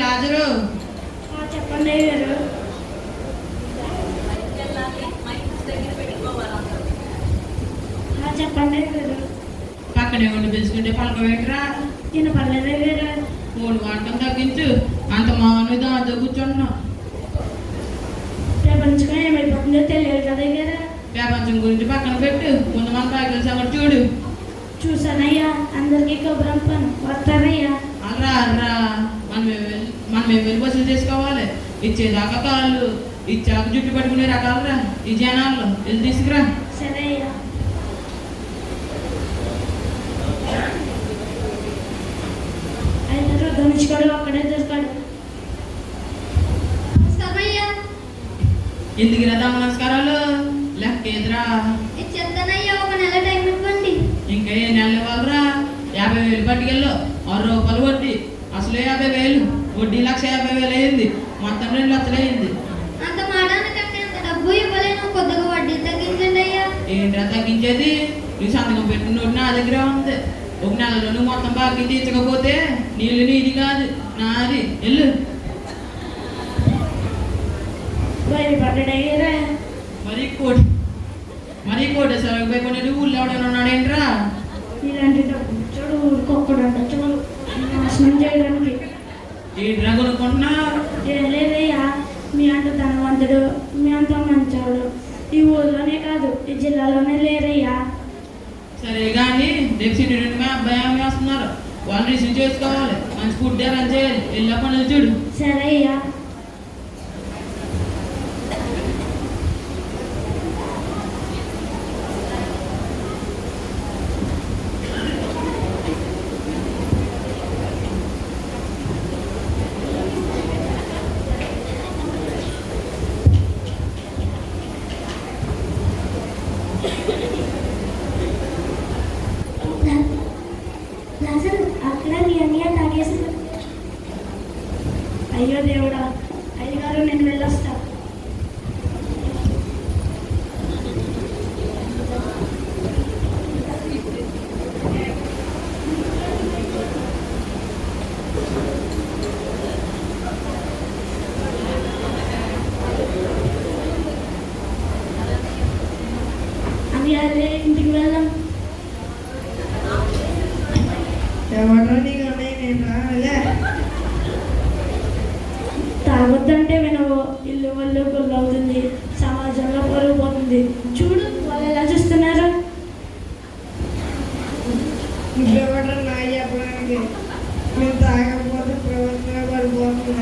లాజరు చెప్పండి గారు. చెప్పండి గారు. పక్కనే ఉండి పిలుచుకుంటే పలక పెట్టరా నేను పర్లేదు మూడు వంటలు తగ్గించు. అంత మాను దాంతో కూర్చుంటున్నాం ప్రపంచం ఏమైపోతుందో తెలియదు కదా గారు. ప్రపంచం గురించి పక్కన పెట్టు. ముందు మన సంగతి చూడు. చూసానయ్యా అందరికీ కబురంపాను వస్తానయ్యా. అర్రా మనం మనం వసూలు చేసుకోవాలి. ఇచ్చేదాకా కాళ్ళు ఇచ్చాక జుట్టు పట్టుకునే రకాలరా ఈ జనాల్లో వెళ్ళి తీసుకురా. సరే అయ్యా. అయితే ధనుష్కడు అక్కడే దొరికాడు. ఎందుకు రథం నమస్కారాలు? లెక్క ఎదురా ఇచ్చేస్తానయ్యా ఒక నెల టైం ఇవ్వండి. ఇంకా ఏ నెల ఇవ్వాలరా యాభై వేలు పట్టుకెళ్ళు. అసలు యాభై వేలు. వడ్డీ లక్ష యాభై వేలు అయింది. మొత్తం రెండు లక్షలు అయింది. అంత డబ్బు ఇవ్వలేను. కొద్దిగా వడ్డీ తగ్గించండి అయ్యా. ఏంట్రా తగ్గించేది? నువ్వు సంతకం పెట్టిన నోటు నా దగ్గర ఉంది. ఒక నెలలో నువ్వు మొత్తం బాకీ తీర్చకపోతే నీళ్ళు నీది కాదు నాది. వెళ్ళు. భయపడ్డాయ్యారా మరి కోటి మరి కోటి సెలవు పోయి ఊళ్ళో ఎవడైనా ఉన్నాడేంట్రా? ఇలాంటి డబ్బు చూడు ఊరికొక్కడంట చూడు నాశనం చేయడానికి ఏంట్రా కొనుక్కుంటున్నా ఏం లేదయ్యా మీ అంత ధనవంతుడు మీ అంత మంచోడు. ఈ ఊర్లోనే కాదు ఈ జిల్లాలోనే లేరయ్యా. సరే కానీ రేపు సిటీ నుండి మా అబ్బాయి ఆమె వస్తున్నారు. వాళ్ళు రిసీవ్ చేసుకోవాలి. మంచి ఫుడ్ అరేంజ్ చేయాలి. వెళ్ళా పనులు చూడు. సరే అయ్యా లాజరు అక్కడ నీ అన్నయ్య తాగేసాడు అయ్యో దేవుడా అయ్యగారు నేను వెళ్ళొస్తా అని అదే ఇంటికి వెళ్దాం ఎవరో నీకు అన్నయ్య నేను రాలే తాగొద్దంటే వినవు ఇల్లు వల్లు గుల్లవుతుంది సమాజంలో పరుగు పోతుంది. చూడు వాళ్ళు ఎలా చూస్తున్నారు? తాగకపోతే ప్రవర్తన పడిపోతుంది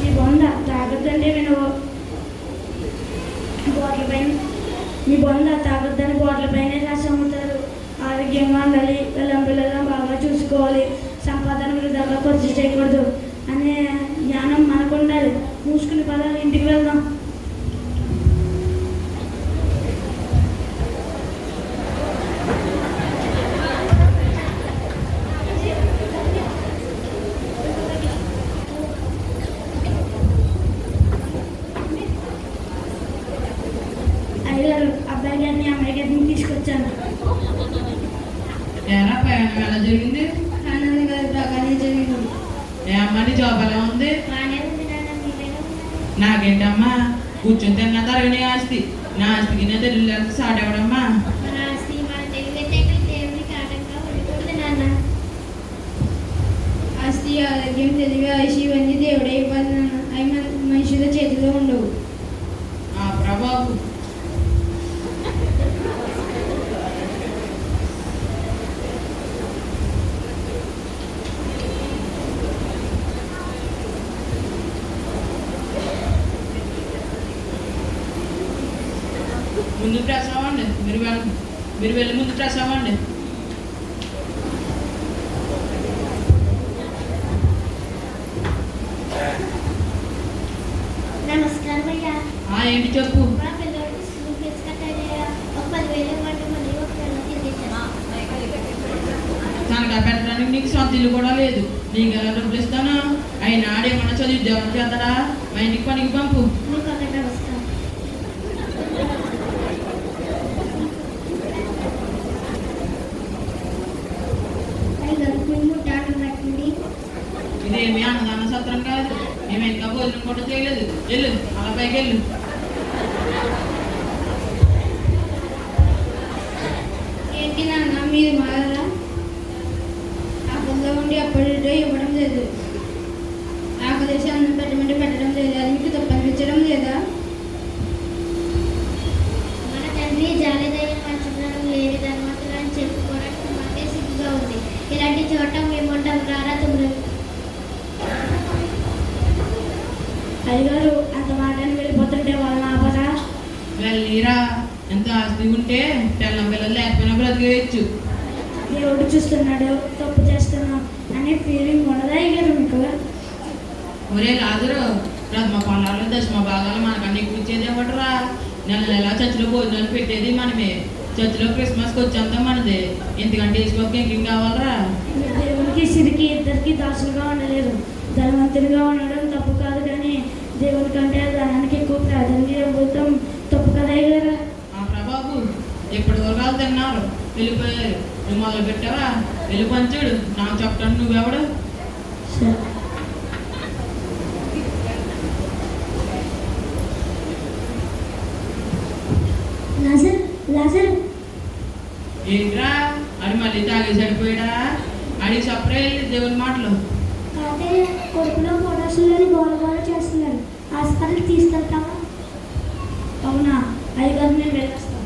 నేను తాగొద్దంటే బోట్ల పైన. మీ బొంద తాగొద్దని బోట్ల రాసి అమ్ముతారు. ఆరోగ్యంగా ఉండాలి పిల్లం పిల్లలను బాగా చూసుకోవాలి. సంపాదన వృధాగా ఖర్చు చేయకూడదు. అనే జ్ఞానం మనకు ఉండాలి మూసుకుని పదాలు ఇంటికి వెళ్దాం. ఏరా ఎలా జరిగింది ఆనంద్ గారు బాగానే ఏ అమ్మని జాబ్ ఎలా ఉంది నాకేంటమ్మా? కూర్చొని తిన్నా తరగని ఆస్తి. నా ఆస్తికి నేను తెలియలేదు సాడేవడమ్మా మన ఆస్తి ఆస్తి ఆరోగ్యం తెలివి ఆయుష్ ఇవన్నీ దేవుడే ఇవ్వాలి నాన్న అవి మన మనుషుల చేతిలో ఉండవు ఆ ప్రభాకు ముందు ప్రెస్ అవ్వండి మీరు వెళ్ళ మీరు వెళ్ళి ముందు ప్రెస్ అవ్వండి నమస్కారం అయ్యా. ఆ ఏంటి చెప్పు. పెట్టడానికి నీకు సొంత ఇల్లు కూడా లేదు. నీకు ఎలా డబ్బులు ఇస్తాను? ఆయన ఆడేమన్నా చదివి ఉద్యోగం చేస్తాడా? మా ఇంటికి పనికి పంపు. నమస్కారం ఇదేమి అన్నదాన సత్రం కాదు మేము ఇంకా భోజనం కూడా చేయలేదు వెళ్ళు అలా పైకి వెళ్ళు ఏంటి నాన్న మీరు మారా అయ్యగారు అంత మాటని వెళ్ళిపోతుంటే వాళ్ళని ఆపరా వెళ్ళిరా ఎంత ఆస్తి ఉంటే పిల్లం పిల్లలు లేకపోయినా బ్రతికేయచ్చు. దేవుడు చూస్తున్నాడు తప్పు చేస్తున్నాం అనే ఫీలింగ్ ఉండదా అయ్యగారు మీకు? ఒరే లాజరు ప్రథమ పొలాలు దశమ భాగాలు మనకన్నా ఇచ్చేది ఇవ్వటరా నెల నెల చర్చిలో భోజనాలు పెట్టేది మనమే. చర్చిలో క్రిస్మస్కి వచ్చేంత మనదే. ఎందుకంటే వేసుకోక ఇంకేం కావాలరా? దేవునికి సిరికి ఇద్దరికి దాసులుగా ఉండలేరు. ధనవంతుడిగా ఉండడం దేవుని కంటే ధనానికి ఎక్కువ ప్రాధాన్యత ఇవ్వడం తప్పు కదా అయ్యగారు ఆ ప్రభాబు ఎప్పటి వరకు వాళ్ళు తిన్నారు? వెళ్ళిపోయారు. నువ్వు మొదలు పెట్టావా వెళ్ళి పంచుడు నాకు నువ్వెవడు? సరే. లాజర్ లాజర్. ఏంట్రా? అది మళ్ళీ తాగేసి సరిపోయాడా అడిగి సపరే దేవుని మాటలు? కొడుకులో గోల చేస్తున్నాడు హాస్పిటల్ తీసుకెళ్తావా అవునా అయ్యగారు నేను వెళ్ళొస్తాను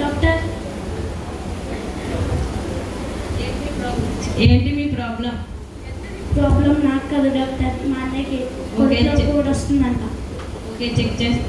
డాక్టర్? ఏంటి మీ ప్రాబ్లం ప్రాబ్లం నాకు కదా డాక్టర్ మా అన్నయ్యకి కూడా వస్తుందంట. ఓకే చెక్ చేసి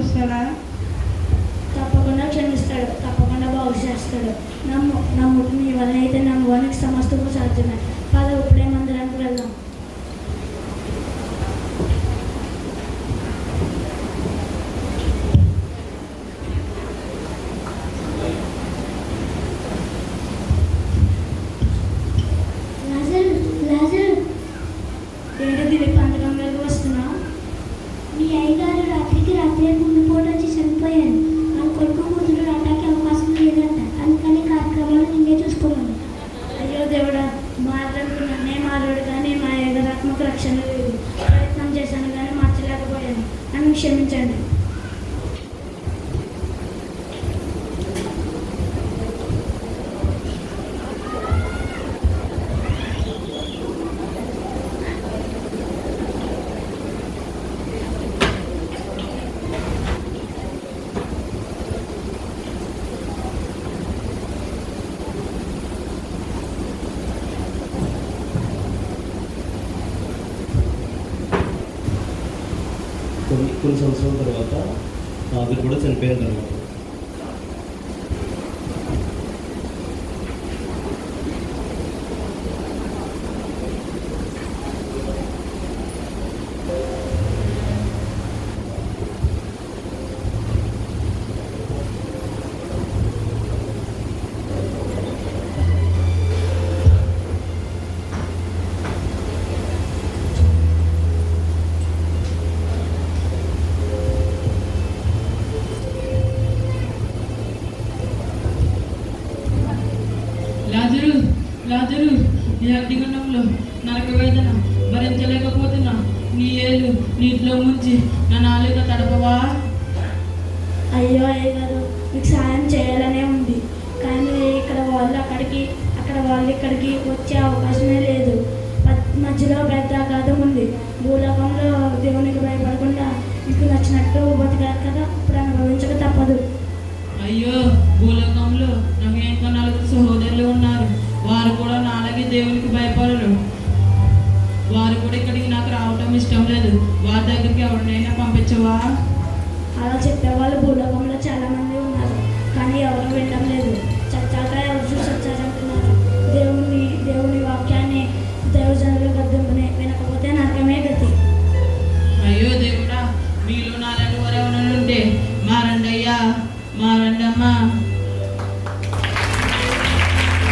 నన్ను తప్పకుండా క్షమిస్తాడు. తప్పకుండా బాగు చేస్తాడు. నమ్ము నమ్ముడు నీ వల్ల అయితే నమ్మువానికి సమస్తము సాధ్యమే పద ఇప్పుడే మందిరానికి వెళ్దాం లాజర్ లాజర్ ఏంటి దిలీప్ అంతకం వరకు వస్తున్నావు మీ అయ్యగారు రాత్రికి రాత్రి గుండెపోటు వచ్చి చనిపోయారు ఆ కొడుకు కూతురు రావడానికి అవకాశం లేదంట అందుకని కార్యక్రమాలు నిన్నే చూసుకోమని అయ్యో దేవుడా మారడానికి నన్నే మారాడు కానీ మా ఏగరాత్మక రక్షణ లేదు ప్రయత్నం చేశాను కానీ మార్చలేకపోయాను నన్ను క్షమించండి. కొన్ని సంవత్సరాల తర్వాత ఫాదర్ కూడా చనిపోయిన తర్వాత రాజులు నీ అగ్నిగుండంలో నరక వేదన భరించలేకపోతున్నా. నీ ఏళ్ళు నీటిలో ముంచి నా నాలుక తడపవా? అయ్యో అయ్యగారు మీకు సాయం చేయాలనే ఉంది. కానీ ఇక్కడ వాళ్ళు అక్కడికి అక్కడ వాళ్ళు ఇక్కడికి వచ్చే అవకాశమే అలా చెప్పే వాళ్ళు భూలోకంలో చాలామంది ఉన్నారు కానీ ఎవరు వినడం లేదు. చచ్చాక ఎవరు చూసారు